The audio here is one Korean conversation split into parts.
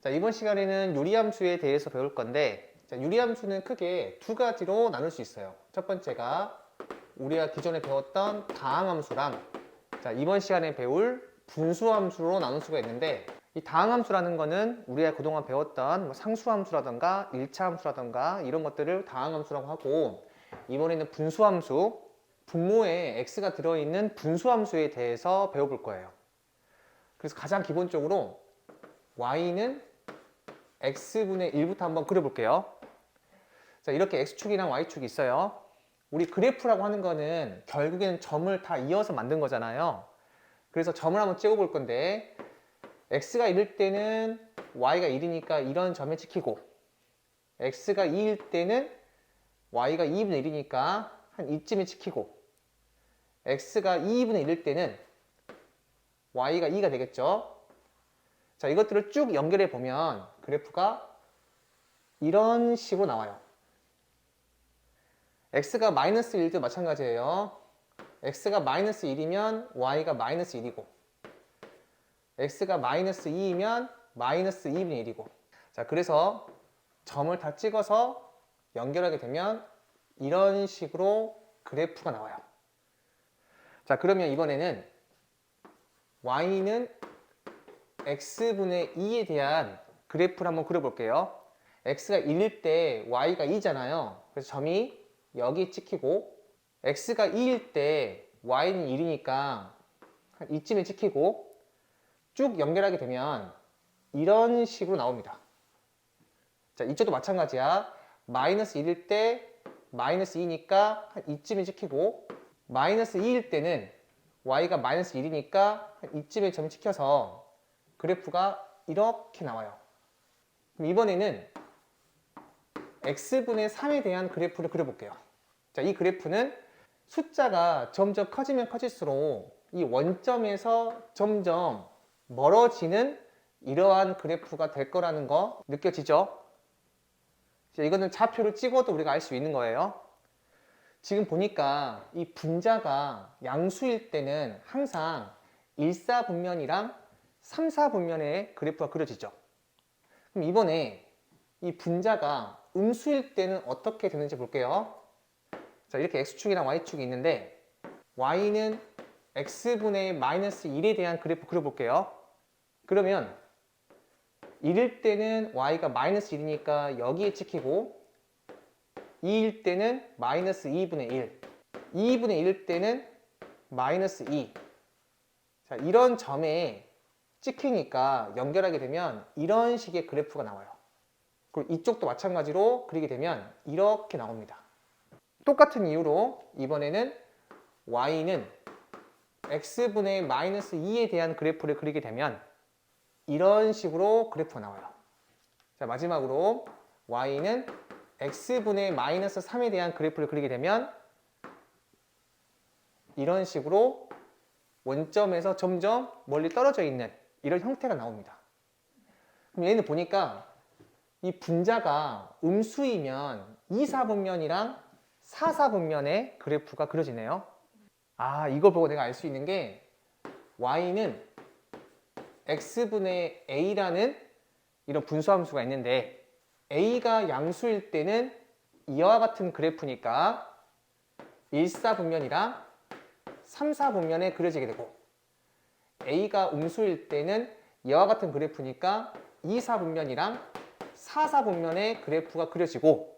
자, 이번 시간에는 유리함수에 대해서 배울 건데 자, 유리함수는 크게 두 가지로 나눌 수 있어요. 첫 번째가 우리가 기존에 배웠던 다항함수랑 자, 이번 시간에 배울 분수함수로 나눌 수가 있는데 이 다항함수라는 거는 우리가 그동안 배웠던 뭐 상수함수라던가 일차함수라던가 이런 것들을 다항함수라고 하고 이번에는 분수함수 분모에 x가 들어있는 분수함수에 대해서 배워볼 거예요. 그래서 가장 기본적으로 y는 x분의 1부터 한번 그려볼게요. 자, 이렇게 x축이랑 y축이 있어요. 우리 그래프라고 하는 거는 결국에는 점을 다 이어서 만든 거잖아요. 그래서 점을 한번 찍어볼 건데 x가 1일 때는 y가 1이니까 이런 점에 찍히고 x가 2일 때는 y가 2분의 1이니까 한 이쯤에 찍히고 x가 2분의 1일 때는 y가 2가 되겠죠. 자, 이것들을 쭉 연결해 보면 그래프가 이런 식으로 나와요. x가 마이너스 1도 마찬가지예요. x가 마이너스 1이면 y가 마이너스 1이고 x가 마이너스 2이면 마이너스 2분의 1이고 자, 그래서 점을 다 찍어서 연결하게 되면 이런 식으로 그래프가 나와요. 자, 그러면 이번에는 y는 x분의 2에 대한 그래프를 한번 그려볼게요. x가 1일 때 y가 2잖아요. 그래서 점이 여기 찍히고 x가 2일 때 y는 1이니까 한 이쯤에 찍히고 쭉 연결하게 되면 이런 식으로 나옵니다. 자, 이쪽도 마찬가지야. 마이너스 1일 때 마이너스 2니까 한 이쯤에 찍히고 마이너스 2일 때는 y가 마이너스 1이니까 한 이쯤에 점이 찍혀서 그래프가 이렇게 나와요. 그럼 이번에는 x분의 3에 대한 그래프를 그려볼게요. 자, 이 그래프는 숫자가 점점 커지면 커질수록 이 원점에서 점점 멀어지는 이러한 그래프가 될 거라는 거 느껴지죠? 자, 이거는 좌표를 찍어도 우리가 알 수 있는 거예요. 지금 보니까 이 분자가 양수일 때는 항상 1사분면이랑 3사분면의 그래프가 그려지죠. 그럼 이번에 이 분자가 음수일 때는 어떻게 되는지 볼게요. 자, 이렇게 x축이랑 y축이 있는데 y는 x분의 마이너스 1에 대한 그래프 그려볼게요. 그러면 1일 때는 y가 마이너스 1이니까 여기에 찍히고 2일 때는 마이너스 2분의 1 2분의 1일 때는 마이너스 2 자, 이런 점에 찍히니까 연결하게 되면 이런 식의 그래프가 나와요. 그리고 이쪽도 마찬가지로 그리게 되면 이렇게 나옵니다. 똑같은 이유로 이번에는 y는 x분의 마이너스 2에 대한 그래프를 그리게 되면 이런 식으로 그래프가 나와요. 자, 마지막으로 y는 x분의 마이너스 3에 대한 그래프를 그리게 되면 이런 식으로 원점에서 점점 멀리 떨어져 있는 이런 형태가 나옵니다. 그럼 얘는 보니까 이 분자가 음수이면 2사분면이랑 4사분면의 그래프가 그려지네요. 아, 이걸 보고 내가 알 수 있는 게 y는 x분의 a라는 이런 분수함수가 있는데 a가 양수일 때는 이와 같은 그래프니까 1사분면이랑 3사분면에 그려지게 되고 a가 음수일 때는 이와 같은 그래프니까 2사분면이랑 4사분면의 그래프가 그려지고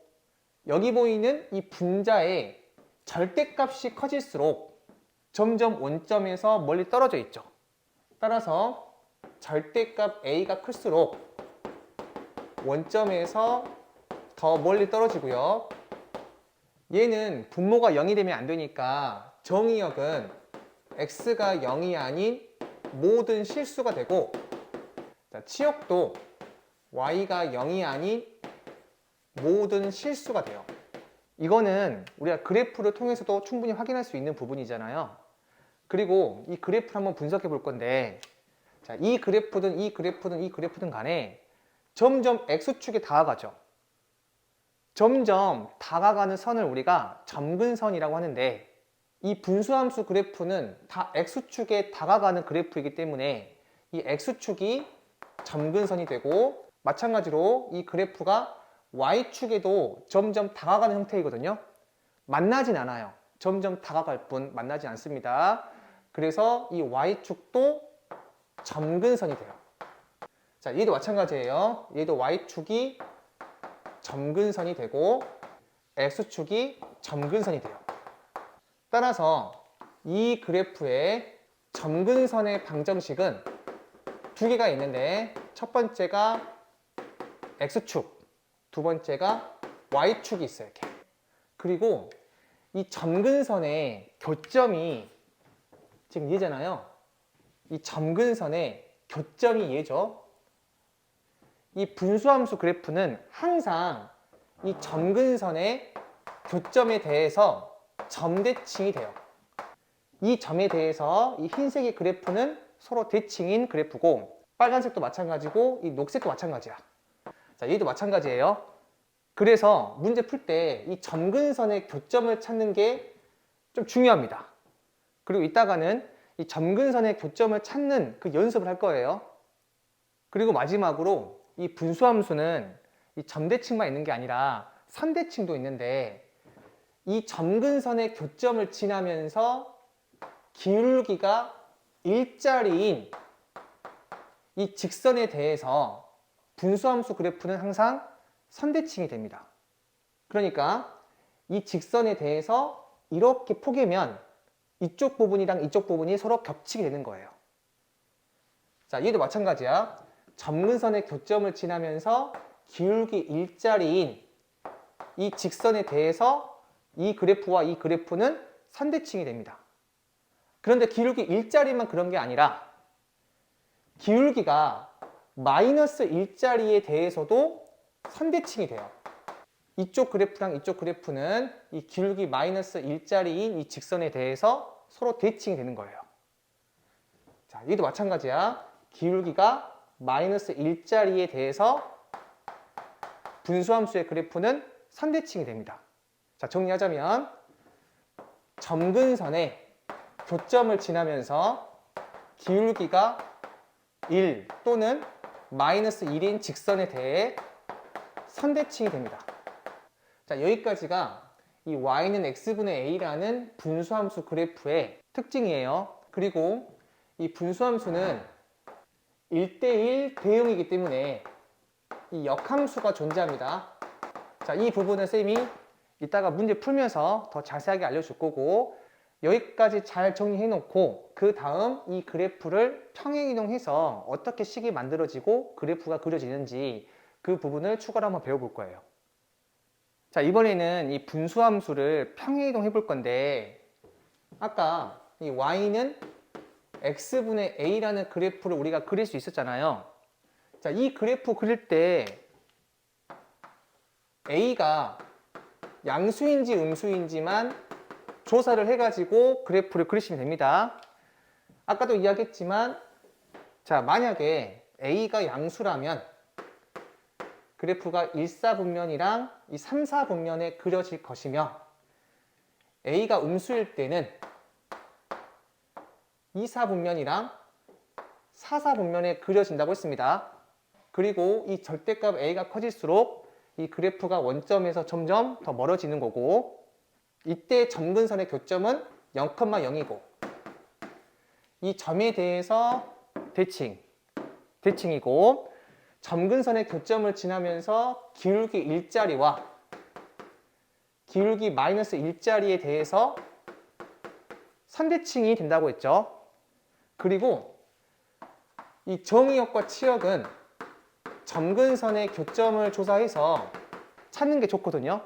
여기 보이는 이 분자의 절대값이 커질수록 점점 원점에서 멀리 떨어져 있죠. 따라서 절대값 a가 클수록 원점에서 더 멀리 떨어지고요. 얘는 분모가 0이 되면 안 되니까 정의역은 x가 0이 아닌 모든 실수가 되고 자, 치역도 y가 0이 아닌 모든 실수가 돼요. 이거는 우리가 그래프를 통해서도 충분히 확인할 수 있는 부분이잖아요. 그리고 이 그래프를 한번 분석해 볼 건데 자, 이 그래프든 이 그래프든 이 그래프든 간에 점점 x축에 다가가죠. 점점 다가가는 선을 우리가 점근선이라고 하는데 이 분수함수 그래프는 다 x축에 다가가는 그래프이기 때문에 이 x축이 점근선이 되고 마찬가지로 이 그래프가 Y축에도 점점 다가가는 형태이거든요. 만나진 않아요. 점점 다가갈 뿐 만나지 않습니다. 그래서 이 Y축도 점근선이 돼요. 자, 얘도 마찬가지예요. 얘도 Y축이 점근선이 되고 X축이 점근선이 돼요. 따라서 이 그래프의 점근선의 방정식은 두 개가 있는데 첫 번째가 X축, 두 번째가 Y축이 있어요. 이렇게. 그리고 이 점근선의 교점이 지금 얘잖아요. 이 점근선의 교점이 얘죠. 이 분수함수 그래프는 항상 이 점근선의 교점에 대해서 점 대칭이 돼요. 이 점에 대해서 이 흰색의 그래프는 서로 대칭인 그래프고 빨간색도 마찬가지고 이 녹색도 마찬가지야. 자, 얘도 마찬가지예요. 그래서 문제 풀 때 이 점근선의 교점을 찾는 게 좀 중요합니다. 그리고 이따가는 이 점근선의 교점을 찾는 그 연습을 할 거예요. 그리고 마지막으로 이 분수함수는 이 점대칭만 있는 게 아니라 선대칭도 있는데 이 점근선의 교점을 지나면서 기울기가 일자리인 이 직선에 대해서 분수함수 그래프는 항상 선대칭이 됩니다. 그러니까 이 직선에 대해서 이렇게 포개면 이쪽 부분이랑 이쪽 부분이 서로 겹치게 되는 거예요. 자, 얘도 마찬가지야. 점근선의 교점을 지나면서 기울기 일자리인 이 직선에 대해서 이 그래프와 이 그래프는 선대칭이 됩니다. 그런데 기울기 일자리만 그런 게 아니라 기울기가 마이너스 일자리에 대해서도 선대칭이 돼요. 이쪽 그래프랑 이쪽 그래프는 이 기울기 마이너스 일자리인 이 직선에 대해서 서로 대칭이 되는 거예요. 자, 여기도 마찬가지야. 기울기가 마이너스 일자리에 대해서 분수함수의 그래프는 선대칭이 됩니다. 자, 정리하자면 점근선에 교점을 지나면서 기울기가 1 또는 마이너스 1인 직선에 대해 선대칭이 됩니다. 자, 여기까지가 이 y는 x분의 a라는 분수함수 그래프의 특징이에요. 그리고 이 분수함수는 1대1 대응이기 때문에 이 역함수가 존재합니다. 자, 이 부분은 쌤이 이따가 문제 풀면서 더 자세하게 알려줄 거고 여기까지 잘 정리해 놓고 그 다음 이 그래프를 평행이동해서 어떻게 식이 만들어지고 그래프가 그려지는지 그 부분을 추가로 한번 배워볼 거예요. 자, 이번에는 이 분수함수를 평행이동 해볼 건데 아까 이 y는 x분의 a라는 그래프를 우리가 그릴 수 있었잖아요. 자, 이 그래프 그릴 때 a가 양수인지 음수인지만 조사를 해가지고 그래프를 그리시면 됩니다. 아까도 이야기했지만 자 만약에 a가 양수라면 그래프가 1사분면이랑 이 3사분면에 그려질 것이며 a가 음수일 때는 2사분면이랑 4사분면에 그려진다고 했습니다. 그리고 이 절대값 a가 커질수록 이 그래프가 원점에서 점점 더 멀어지는 거고 이때 점근선의 교점은 0,0이고 이 점에 대해서 대칭, 대칭이고 점근선의 교점을 지나면서 기울기 일자리와 기울기 마이너스 일자리에 대해서 선대칭이 된다고 했죠. 그리고 이 정의역과 치역은 점근선의 교점을 조사해서 찾는 게 좋거든요.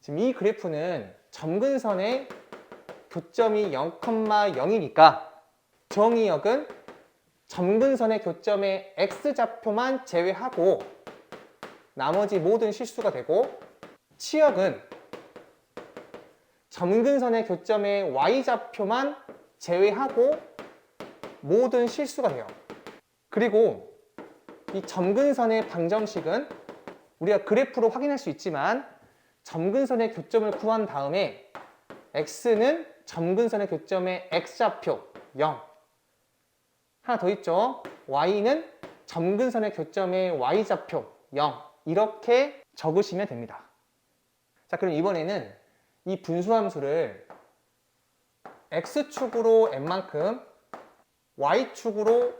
지금 이 그래프는 점근선의 교점이 0,0이니까 정의역은 점근선의 교점의 x좌표만 제외하고 나머지 모든 실수가 되고 치역은 점근선의 교점의 y좌표만 제외하고 모든 실수가 돼요. 그리고 이 점근선의 방정식은 우리가 그래프로 확인할 수 있지만 점근선의 교점을 구한 다음에 x는 점근선의 교점의 x좌표 0 하나 더 있죠? y는 점근선의 교점의 y좌표 0 이렇게 적으시면 됩니다. 자, 그럼 이번에는 이 분수함수를 x축으로 n만큼 y축으로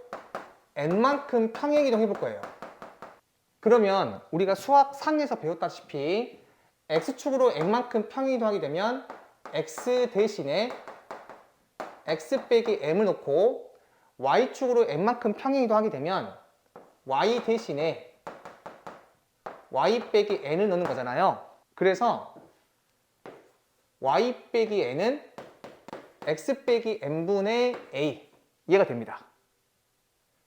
n만큼 평행 이동해 볼 거예요. 그러면 우리가 수학 상에서 배웠다시피 x축으로 n만큼 평행 이동하게 되면 x 대신에 x 빼기 m을 놓고 y축으로 n만큼 평행 이동하게 되면 y 대신에 y 빼기 n을 넣는 거잖아요. 그래서 y 빼기 n은 x 빼기 n분의 a 이해가 됩니다.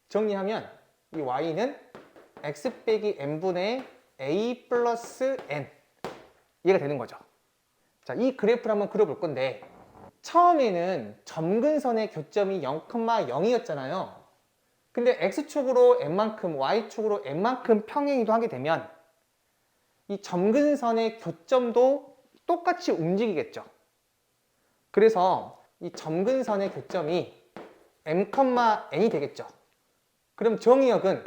정리하면 이 y는 x 빼기 n분의 a 플러스 n 이해가 되는 거죠. 자, 이 그래프를 한번 그려볼 건데 처음에는 점근선의 교점이 0,0이었잖아요. 근데 x축으로 n만큼 y축으로 n만큼 평행 이동하게 되면 이 점근선의 교점도 똑같이 움직이겠죠. 그래서 이 점근선의 교점이 m, n이 되겠죠. 그럼 정의역은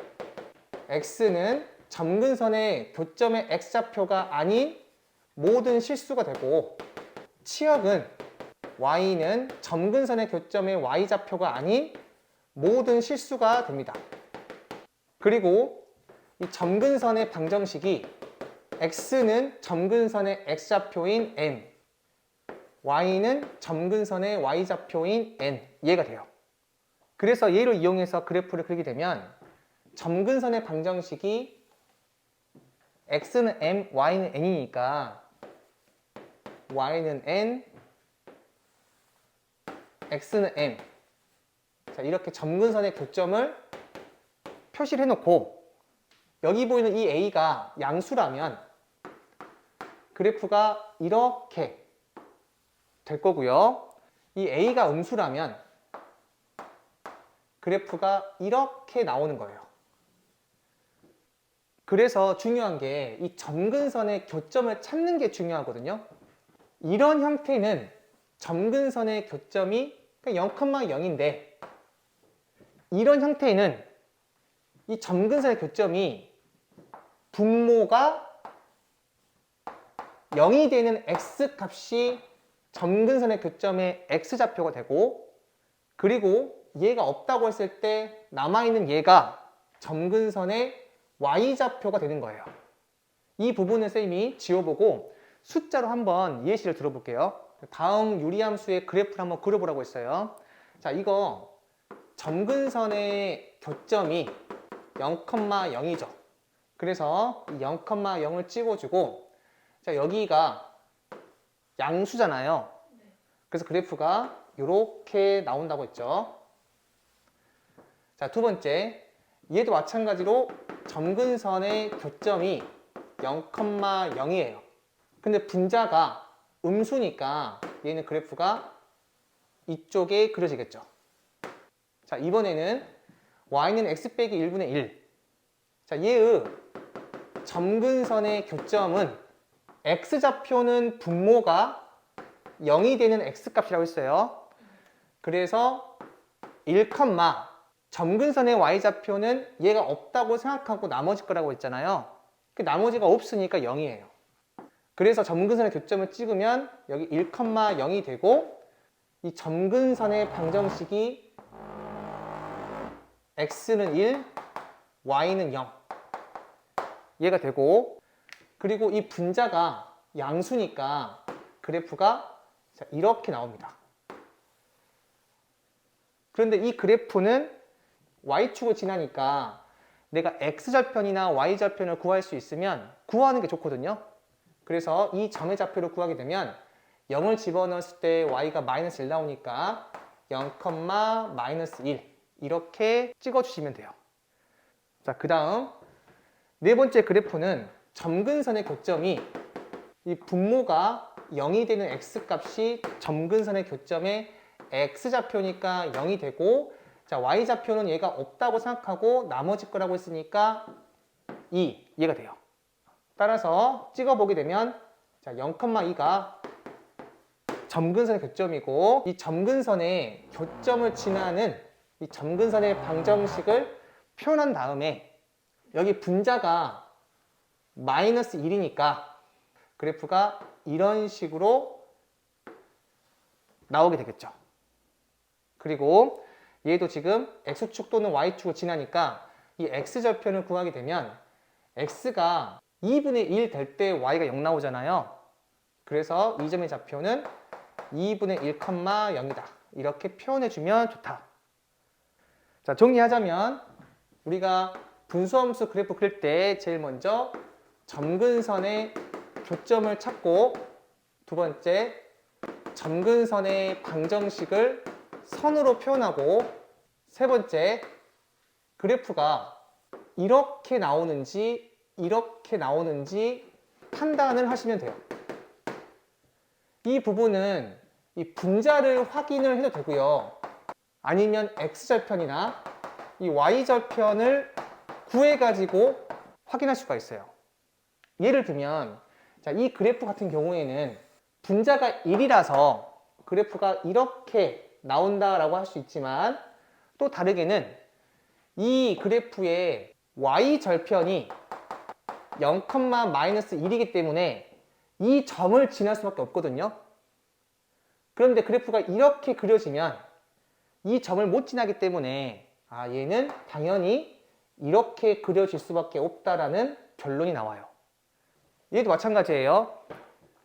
x는 점근선의 교점의 x좌표가 아닌 모든 실수가 되고 치역은 y는 점근선의 교점의 y좌표가 아닌 모든 실수가 됩니다. 그리고 이 점근선의 방정식이 x는 점근선의 x좌표인 m, y는 점근선의 y좌표인 n 이해가 돼요. 그래서 얘를 이용해서 그래프를 그리게 되면 점근선의 방정식이 x는 m, y는 n이니까 y는 n, x는 m. 자, 이렇게 점근선의 교점을 표시를 해놓고 여기 보이는 이 a가 양수라면 그래프가 이렇게 될 거고요. 이 a가 음수라면 그래프가 이렇게 나오는 거예요. 그래서 중요한 게 이 점근선의 교점을 찾는 게 중요하거든요. 이런 형태는 점근선의 교점이 0,0인데 이런 형태에는 이 점근선의 교점이 분모가 0이 되는 x 값이 점근선의 교점의 x좌표가 되고 그리고 얘가 없다고 했을 때 남아있는 얘가 점근선의 y좌표가 되는 거예요. 이 부분을 쌤이 지워보고 숫자로 한번 예시를 들어볼게요. 다음 유리함수의 그래프를 한번 그려보라고 했어요. 자, 이거 점근선의 교점이 0,0이죠. 그래서 0,0을 찍어주고 자, 여기가 양수잖아요. 그래서 그래프가 이렇게 나온다고 했죠. 자, 두 번째. 얘도 마찬가지로 점근선의 교점이 0,0이에요. 근데 분자가 음수니까 얘는 그래프가 이쪽에 그려지겠죠. 자, 이번에는 y는 x 빼기 1분의 1. 자, 얘의 점근선의 교점은 x좌표는 분모가 0이 되는 x값이라고 했어요. 그래서 1, 점근선의 y좌표는 얘가 없다고 생각하고 나머지 거라고 했잖아요. 그 나머지가 없으니까 0이에요. 그래서 점근선의 교점을 찍으면 여기 1,0이 되고 이 점근선의 방정식이 x는 1, y는 0 얘가 되고 그리고 이 분자가 양수니까 그래프가 이렇게 나옵니다. 그런데 이 그래프는 y축을 지나니까 내가 x절편이나 y절편을 구할 수 있으면 구하는 게 좋거든요. 그래서 이 점의 좌표를 구하게 되면 0을 집어넣었을 때 y가 마이너스 1 나오니까 0, 마이너스 1 이렇게 찍어주시면 돼요. 자, 그 다음 네 번째 그래프는 점근선의 교점이 이 분모가 0이 되는 x값이 점근선의 교점의 x좌표니까 0이 되고 자, y좌표는 얘가 없다고 생각하고 나머지 거라고 했으니까 2 얘가 돼요. 따라서 찍어보게 되면 자, 0,2가 점근선의 교점이고 이 점근선의 교점을 지나는 이 점근선의 방정식을 표현한 다음에 여기 분자가 마이너스 1이니까 그래프가 이런 식으로 나오게 되겠죠. 그리고 얘도 지금 x축 또는 y축을 지나니까 이 x절편을 구하게 되면 x가 2분의 1 될 때 y가 0 나오잖아요. 그래서 이 점의 좌표는 2분의 1, 0이다. 이렇게 표현해주면 좋다. 자, 정리하자면 우리가 분수함수 그래프 그릴 때 제일 먼저 점근선의 교점을 찾고 두 번째 점근선의 방정식을 선으로 표현하고 세 번째 그래프가 이렇게 나오는지 이렇게 나오는지 판단을 하시면 돼요. 이 부분은 이 분자를 확인을 해도 되고요. 아니면 x절편이나 이 y절편을 구해가지고 확인할 수가 있어요. 예를 들면 자, 이 그래프 같은 경우에는 분자가 1이라서 그래프가 이렇게 나온다라고 할 수 있지만 또 다르게는 이 그래프의 y절편이 0, 마이너스 1이기 때문에 이 점을 지날 수밖에 없거든요. 그런데 그래프가 이렇게 그려지면 이 점을 못 지나기 때문에 아 얘는 당연히 이렇게 그려질 수밖에 없다라는 결론이 나와요. 얘도 마찬가지예요.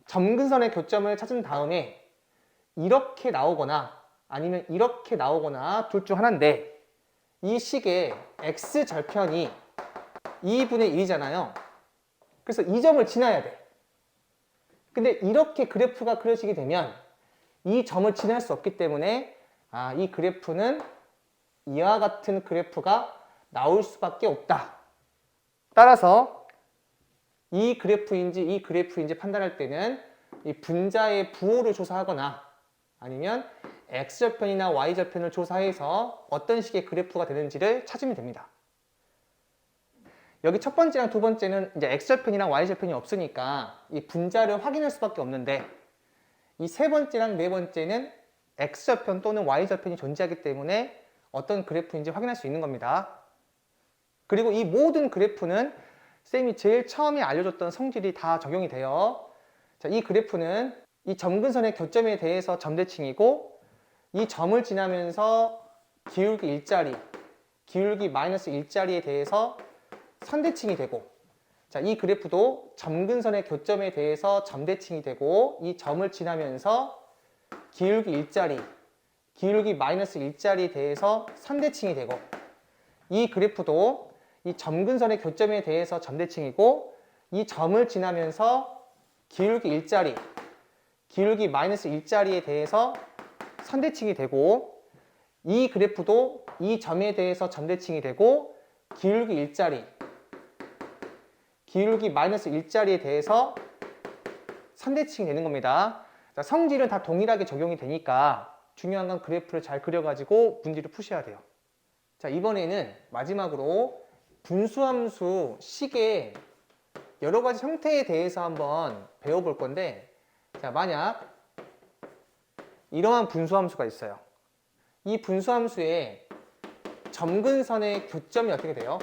점근선의 교점을 찾은 다음에 이렇게 나오거나 아니면 이렇게 나오거나 둘 중 하나인데 이 식의 x절편이 2분의 1이잖아요. 그래서 이 점을 지나야 돼. 근데 이렇게 그래프가 그려지게 되면 이 점을 지날 수 없기 때문에 아, 이 그래프는 이와 같은 그래프가 나올 수밖에 없다. 따라서 이 그래프인지 이 그래프인지 판단할 때는 이 분자의 부호를 조사하거나 아니면 x절편이나 y절편을 조사해서 어떤 식의 그래프가 되는지를 찾으면 됩니다. 여기 첫 번째랑 두 번째는 이제 x절편이랑 y절편이 없으니까 이 분자를 확인할 수밖에 없는데 이 세 번째랑 네 번째는 x절편 또는 y절편이 존재하기 때문에 어떤 그래프인지 확인할 수 있는 겁니다. 그리고 이 모든 그래프는 쌤이 제일 처음에 알려줬던 성질이 다 적용이 돼요. 자, 이 그래프는 이 점근선의 교점에 대해서 점대칭이고 이 점을 지나면서 기울기 일자리, 기울기 마이너스 일자리에 대해서 선대칭이 되고 자, 이 그래프도 점근선의 교점에 대해서 점대칭이 되고 이 점을 지나면서 기울기 일자리, 기울기 마이너스 일자리에 대해서 선대칭이 되고 이 그래프도 이 점근선의 교점에 대해서 점대칭이고 이 점을 지나면서 기울기 일자리, 기울기 마이너스 일자리에 대해서 선대칭이 되고 이 그래프도 이 점에 대해서 점대칭이 되고 기울기 일자리, 기울기 마이너스 일자리에 대해서 선대칭이 되는 겁니다. 자, 성질은 다 동일하게 적용이 되니까 중요한 건 그래프를 잘 그려가지고 문제를 푸셔야 돼요. 자, 이번에는 마지막으로 분수함수 식의 여러 가지 형태에 대해서 한번 배워볼 건데, 자, 만약 이러한 분수함수가 있어요. 이 분수함수의 점근선의 교점이 어떻게 돼요?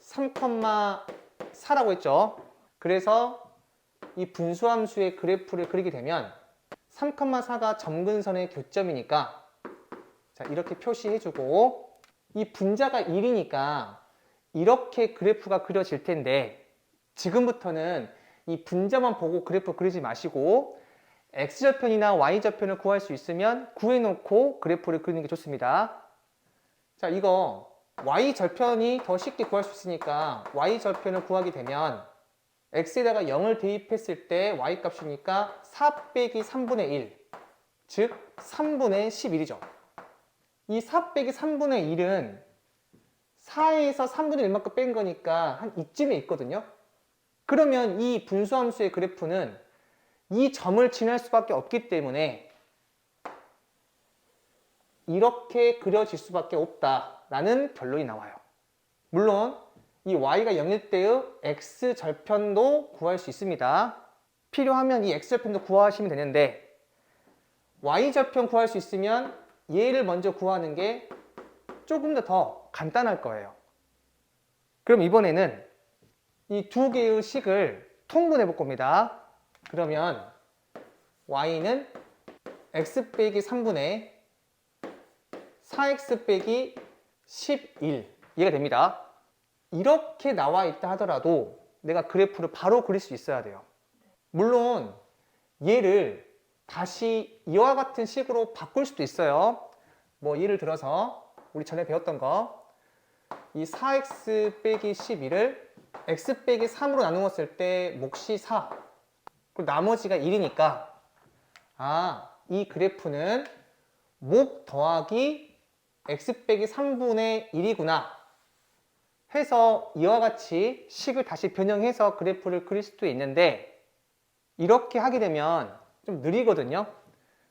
3,4라고 했죠. 그래서 이 분수함수의 그래프를 그리게 되면 3,4가 점근선의 교점이니까 자 이렇게 표시해주고 이 분자가 1이니까 이렇게 그래프가 그려질 텐데 지금부터는 이 분자만 보고 그래프 그리지 마시고 x절편이나 y절편을 구할 수 있으면 구해놓고 그래프를 그리는 게 좋습니다. 자 이거 y절편이 더 쉽게 구할 수 있으니까 y절편을 구하게 되면 x에다가 0을 대입했을 때 y값이니까 4 빼기 3분의 1, 즉 3분의 11이죠. 이 4 빼기 3분의 1은 4에서 3분의 1만큼 뺀 거니까 한 이쯤에 있거든요. 그러면 이 분수함수의 그래프는 이 점을 지날 수밖에 없기 때문에 이렇게 그려질 수밖에 없다라는 결론이 나와요. 물론 이 y가 0일 때의 x절편도 구할 수 있습니다. 필요하면 이 x절편도 구하시면 되는데 y절편 구할 수 있으면 얘를 먼저 구하는 게 조금 더 더 간단할 거예요. 그럼 이번에는 이 두 개의 식을 통분해 볼 겁니다. 그러면 y는 x 빼기 3분의 4x 빼기 11 이해가 됩니다. 이렇게 나와 있다 하더라도 내가 그래프를 바로 그릴 수 있어야 돼요. 물론 얘를 다시 이와 같은 식으로 바꿀 수도 있어요. 뭐 예를 들어서 우리 전에 배웠던 거 이 4x 빼기 11을 x 빼기 3으로 나누었을 때 몫이 4 그리고 나머지가 1이니까 아, 이 그래프는 목 더하기 x 빼기 3분의 1이구나 해서 이와 같이 식을 다시 변형해서 그래프를 그릴 수도 있는데 이렇게 하게 되면 좀 느리거든요.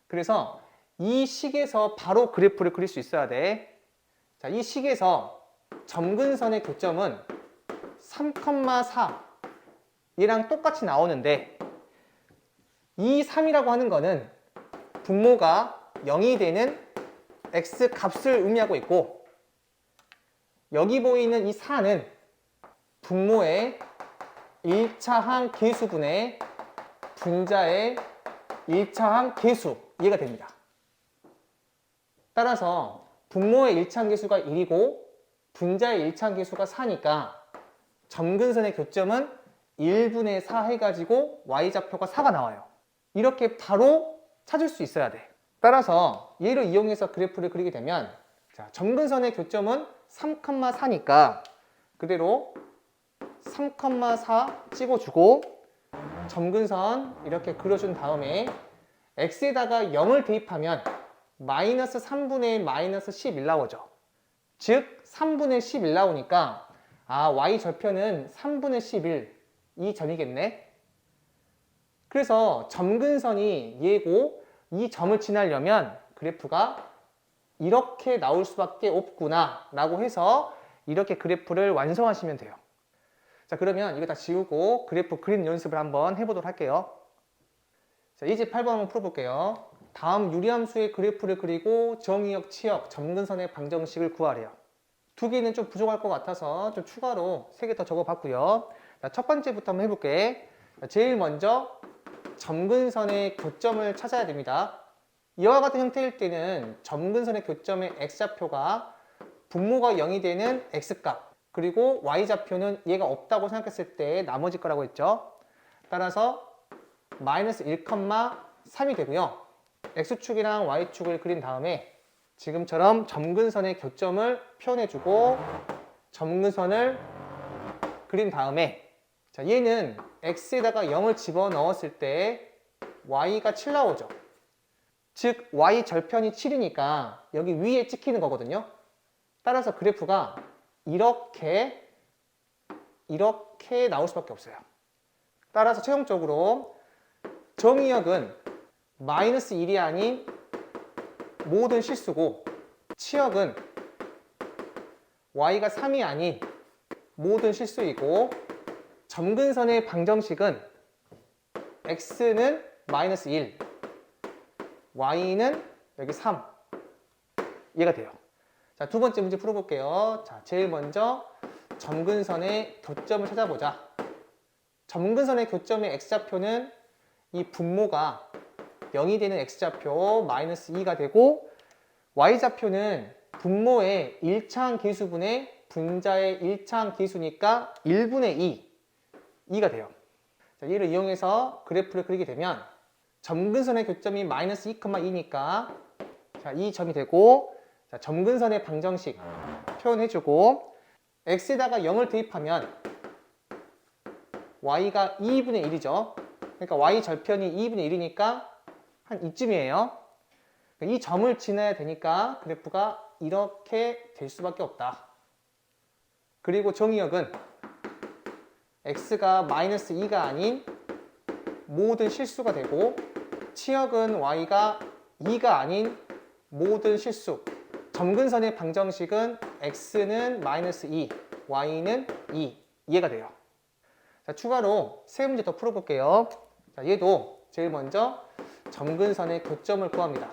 그래서 이 식에서 바로 그래프를 그릴 수 있어야 돼. 자, 이 식에서 점근선의 교점은 3,4 얘랑 똑같이 나오는데 이 3이라고 하는 거는 분모가 0이 되는 x 값을 의미하고 있고 여기 보이는 이 4는 분모의 1차항 계수분의 분자의 1차항 계수 이해가 됩니다. 따라서 분모의 1차항 계수가 1이고 분자의 1차항 계수가 4니까 점근선의 교점은 1분의 4 해가지고 y좌표가 4가 나와요. 이렇게 바로 찾을 수 있어야 돼. 따라서 얘를 이용해서 그래프를 그리게 되면 자, 점근선의 교점은 3,4니까 그대로 3,4 찍어주고 점근선 이렇게 그려준 다음에 x에다가 0을 대입하면 마이너스 3분의 마이너스 11 나오죠. 즉 3분의 11 나오니까 아 y 절편은 3분의 11 이 점이겠네. 그래서 점근선이 얘고 이 점을 지나려면 그래프가 이렇게 나올 수밖에 없구나 라고 해서 이렇게 그래프를 완성하시면 돼요. 자 그러면 이거 다 지우고 그래프 그림 연습을 한번 해보도록 할게요. 자 이제 8번 한번 풀어볼게요. 다음 유리함수의 그래프를 그리고 정의역, 치역, 점근선의 방정식을 구하래요. 두 개는 좀 부족할 것 같아서 좀 추가로 세 개 더 적어봤고요. 자, 첫 번째부터 한번 해볼게. 자, 제일 먼저 점근선의 교점을 찾아야 됩니다. 이와 같은 형태일 때는 점근선의 교점의 x좌표가 분모가 0이 되는 x값 그리고 y좌표는 얘가 없다고 생각했을 때 나머지 거라고 했죠. 따라서 마이너스 1,3이 되고요. x축이랑 y축을 그린 다음에 지금처럼 점근선의 교점을 표현해주고 점근선을 그린 다음에 자 얘는 x에다가 0을 집어넣었을 때 y가 7 나오죠. 즉 y 절편이 7이니까 여기 위에 찍히는 거거든요. 따라서 그래프가 이렇게 이렇게 나올 수밖에 없어요. 따라서 최종적으로 정의역은 마이너스 1이 아닌 모든 실수고 치역은 y가 3이 아닌 모든 실수이고 점근선의 방정식은 x는 마이너스 1 y는 여기 3 이해가 돼요? 자 두 번째 문제 풀어볼게요. 자 제일 먼저 점근선의 교점을 찾아보자. 점근선의 교점의 x좌표는 이 분모가 0이 되는 x좌표 마이너스 2가 되고 y좌표는 분모의 1차항 계수분의 분자의 1차항 계수니까 1분의 2 2가 돼요 자, 이를 이용해서 그래프를 그리게 되면 점근선의 교점이 마이너스 2,2니까 자, 이 점이 되고 자, 점근선의 방정식 표현해주고 x에다가 0을 대입하면 y가 2분의 1이죠 그러니까 y 절편이 2분의 1이니까 한 이쯤이에요. 이 점을 지나야 되니까 그래프가 이렇게 될 수밖에 없다. 그리고 정의역은 x가 마이너스 2가 아닌 모든 실수가 되고 치역은 y가 2가 아닌 모든 실수. 점근선의 방정식은 x는 마이너스 2, y는 2 이해가 돼요. 자, 추가로 세 문제 더 풀어볼게요. 자, 얘도 제일 먼저 점근선의 교점을 구합니다.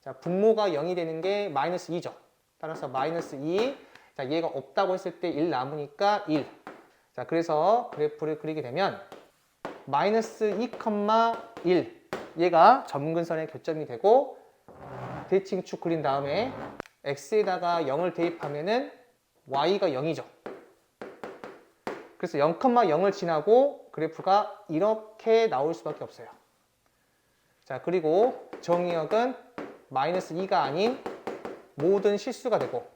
자, 분모가 0이 되는 게 마이너스 2죠. 따라서 마이너스 2. 자, 얘가 없다고 했을 때 1 남으니까 1. 자, 그래서 그래프를 그리게 되면 마이너스 2,1 얘가 점근선의 교점이 되고 대칭축 그린 다음에 x에다가 0을 대입하면은 y가 0이죠. 그래서 0,0을 지나고 그래프가 이렇게 나올 수밖에 없어요. 자, 그리고 정의역은 마이너스 2가 아닌 모든 실수가 되고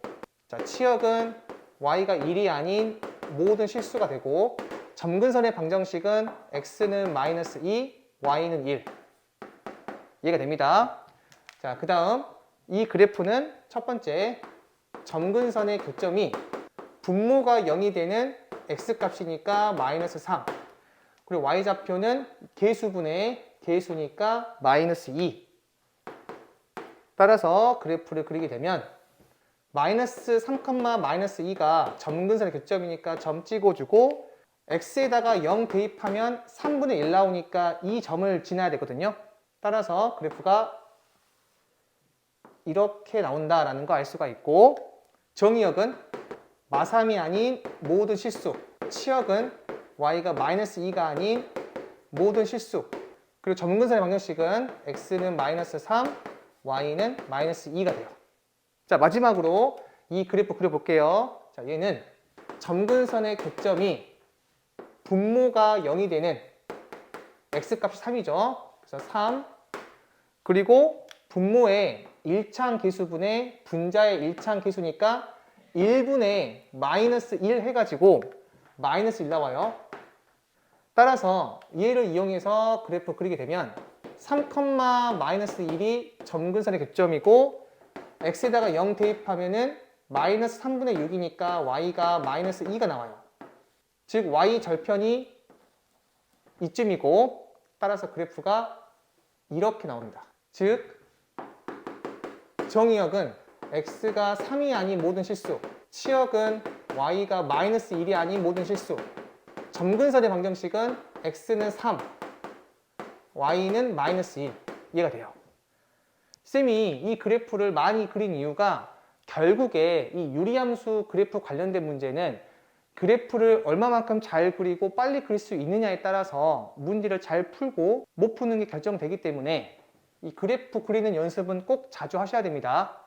자, 치역은 y가 1이 아닌 모든 실수가 되고 점근선의 방정식은 x는 마이너스 2, y는 1 이해가 됩니다. 자, 그 다음 이 그래프는 첫 번째 점근선의 교점이 분모가 0이 되는 x값이니까 마이너스 3 그리고 y좌표는 개수분의 개수니까 마이너스 2 따라서 그래프를 그리게 되면 마이너스 3, 마이너스 2가 점근선의 교점이니까 점 찍어주고 x에다가 0 대입하면 3분의 1 나오니까 이 점을 지나야 되거든요. 따라서 그래프가 이렇게 나온다라는 거 알 수가 있고 정의역은 마삼이 아닌 모든 실수 치역은 y가 마이너스 2가 아닌 모든 실수 그리고 점근선의 방정식은 x는 마이너스 3 y는 마이너스 2가 돼요 자 마지막으로 이 그래프 그려볼게요. 자 얘는 점근선의 교점이 분모가 0이 되는 x값이 3이죠. 그래서 3 그리고 분모의 1창 계수분의 분자의 1창 계수니까 1분의 마이너스 1 해가지고 마이너스 1 나와요. 따라서 얘를 이용해서 그래프 그리게 되면 3, 마이너스 1이 점근선의 교점이고 x에다가 0 대입하면은 마이너스 3분의 6이니까 y가 마이너스 2가 나와요. 즉 y 절편이 이쯤이고 따라서 그래프가 이렇게 나옵니다. 즉 정의역은 x가 3이 아닌 모든 실수 치역은 y가 마이너스 1이 아닌 모든 실수 점근선의 방정식은 x는 3 y는 마이너스 1 이해가 돼요 쌤이 이 그래프를 많이 그린 이유가 결국에 이 유리함수 그래프 관련된 문제는 그래프를 얼마만큼 잘 그리고 빨리 그릴 수 있느냐에 따라서 문제를 잘 풀고 못 푸는 게 결정되기 때문에 이 그래프 그리는 연습은 꼭 자주 하셔야 됩니다.